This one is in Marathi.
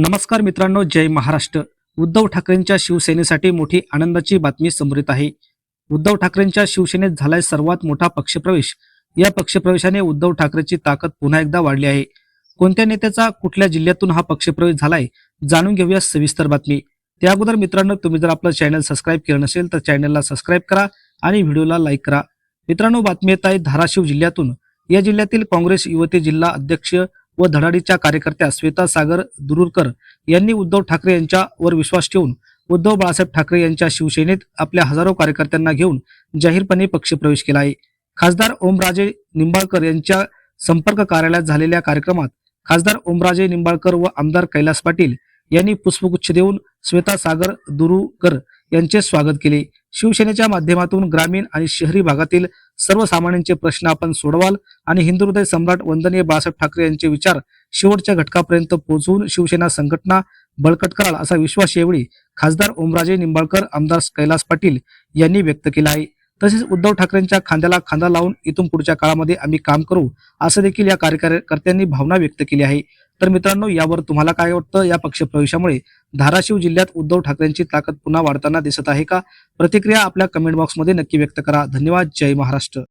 नमस्कार मित्रांनो जय महाराष्ट्र. उद्धव ठाकरेंच्या शिवसेनेसाठी मोठी आनंदाची बातमी समोर आहे. उद्धव ठाकरेंच्या शिवसेनेत झालाय सर्वात मोठा पक्षप्रवेश. या पक्षप्रवेशाने उद्धव ठाकरेची ताकद पुन्हा एकदा वाढली आहे. कोणत्या नेत्याचा कुठल्या जिल्ह्यातून हा पक्षप्रवेश झालाय जाणून घेऊया सविस्तर बातमी. त्या अगोदर मित्रांनो तुम्ही जर आपलं चॅनल सबस्क्राईब केलं नसेल तर चॅनलला सबस्क्राईब करा आणि व्हिडिओला लाईक करा. मित्रांनो बातमी येत आहे धाराशिव जिल्ह्यातून. या जिल्ह्यातील काँग्रेस युवती जिल्हा अध्यक्ष व धडाडीच्या कार्यकर्त्या श्वेता सागर दुरुरकर यांनी उद्धव ठाकरे यांच्यावर विश्वास ठेवून उद्धव बाळासाहेब ठाकरे यांच्या शिवसेनेत आपल्या हजारो कार्यकर्त्यांना घेऊन जाहीरपणे पक्षप्रवेश केला आहे. खासदार ओमराजे निंबाळकर यांच्या संपर्क कार्यालयात झालेल्या कार्यक्रमात खासदार ओमराजे निंबाळकर व आमदार कैलास पाटील यांनी पुष्पगुच्छ देऊन श्वेता सागर दुरुकर यांचे स्वागत केले. शिवसेनेच्या माध्यमातून ग्रामीण आणि शहरी भागातील सर्वसामान्यांचे प्रश्न आपण सोडवाल आणि हिंदू हृदय सम्राट वंदनीय बाळासाहेब ठाकरे यांचे विचार शेवटच्या घटकापर्यंत पोहोचवून शिवसेना संघटना बळकट कराल असा विश्वास यावेळी खासदार ओमराजे निंबाळकर आमदार कैलास पाटील यांनी व्यक्त केला आहे. तसेच उद्धव ठाकरेंच्या खांद्याला खांदा लावून इथून पुढच्या काळामध्ये आम्ही काम करू असं देखील या कार्यकर्त्यांनी भावना व्यक्त केली आहे. तर मित्रांनो यावर तुम्हाला काय वाटतं? या पक्षप्रवेशामुळे धाराशिव जिल्ह्यात उद्धव ठाकरेंची ताकद पुन्हा वाढताना दिसत आहे का? प्रतिक्रिया आपल्या कमेंट बॉक्समध्ये नक्की व्यक्त करा. धन्यवाद. जय महाराष्ट्र.